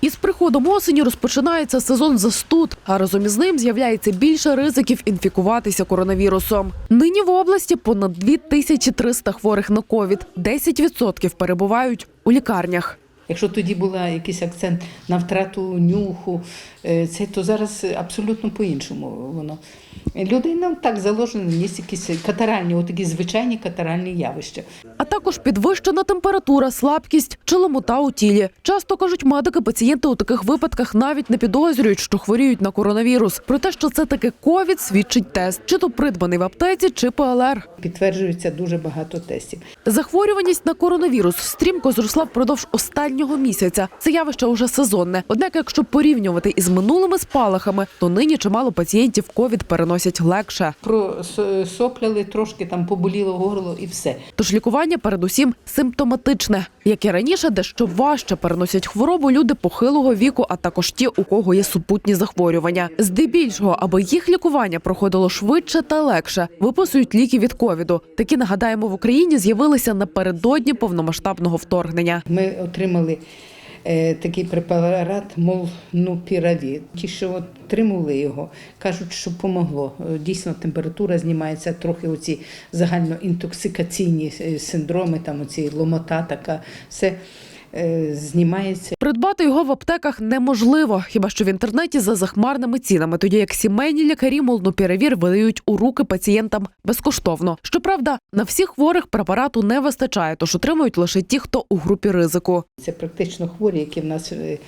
Із приходом осені розпочинається сезон застуд, а разом із ним з'являється більше ризиків інфікуватися коронавірусом. Нині в області понад 2300 хворих на ковід, 10% перебувають у лікарнях. Якщо тоді була якийсь акцент на втрату нюху, е, це то зараз абсолютно по-іншому воно. Людина так заложена, є якісь катаральні, отакі звичайні катаральні явища. А також підвищена температура, слабкість чи ломота у тілі. Часто кажуть медики, пацієнти у таких випадках навіть не підозрюють, що хворіють на коронавірус. Про те, що це таке ковід, свідчить тест, чи то придбаний в аптеці, чи ПЛР. Підтверджується дуже багато тестів. Захворюваність на коронавірус стрімко зросла впродовж останнього місяця. Це явище уже сезонне. Однак, якщо порівнювати із минулими спалахами, то нині чимало пацієнтів ковід переносять легше. Просопляли трошки, там поболіло горло і все. Тож лікування передусім симптоматичне. Як і раніше, дещо важче переносять хворобу люди похилого віку, а також ті, у кого є супутні захворювання. Здебільшого, аби їх лікування проходило швидше та легше, виписують ліки від ковіду. Такі нагадаємо в Україні з'явилися напередодні повномасштабного вторгнення. Ми отримали такий препарат молнупіравір. Ті, що отримували його, кажуть, що помогло. Е, Дійсно, температура знімається, трохи оці загальноінтоксикаційні е, синдроми, там оці ломота така, все е, знімається. Придбати його в аптеках неможливо, хіба що в інтернеті за захмарними цінами, тоді як сімейні лікарі молнупіравір видають у руки пацієнтам безкоштовно. Щоправда, на всіх хворих препарату не вистачає, тож отримують лише ті, хто у групі ризику. Це практично хворі, які в нас е,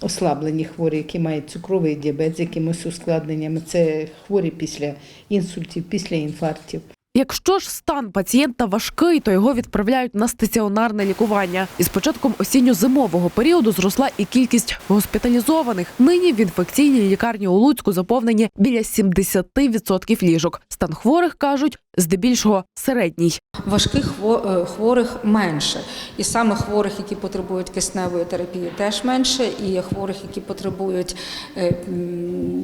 ослаблені хворі, які мають цукровий діабет з якимись ускладненнями. Це хворі після інсультів, після інфарктів. Якщо ж стан пацієнта важкий, то його відправляють на стаціонарне лікування. Із початком осінньо-зимового періоду зросла і кількість госпіталізованих. Нині в інфекційній лікарні у Луцьку заповнені біля 70% ліжок. Стан хворих кажуть здебільшого середній. Важких е, хворих менше, і саме хворих, які потребують кисневої терапії, теж менше, і хворих, які потребують е,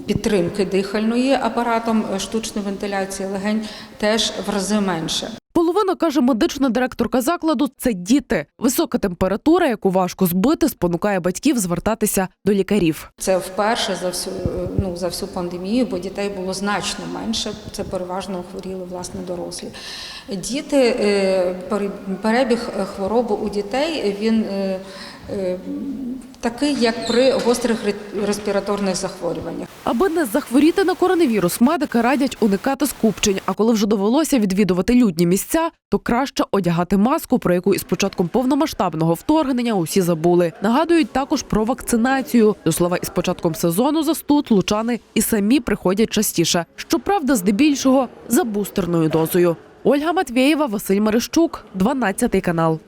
підтримки дихальної апаратом е, штучної вентиляції легень, теж в рази менше. Половина каже медична директорка закладу. Це діти. Висока температура, яку важко збити, спонукає батьків звертатися до лікарів. Це вперше за всю ну за всю пандемію, бо дітей було значно менше. Це переважно хворіли власне дорослі. Діти е, перебіг е, хвороби у дітей він е, такий, як при гострих респіраторних захворюваннях. Аби не захворіти на коронавірус, медики радять уникати скупчень. А коли вже довелося відвідувати людні місця, то краще одягати маску, про яку із початком повномасштабного вторгнення усі забули. Нагадують також про вакцинацію. До слова, із початком сезону застуд лучани і самі приходять частіше. Щоправда, здебільшого за бустерною дозою. Ольга Матвєєва, Василь Мерещук, 12 канал.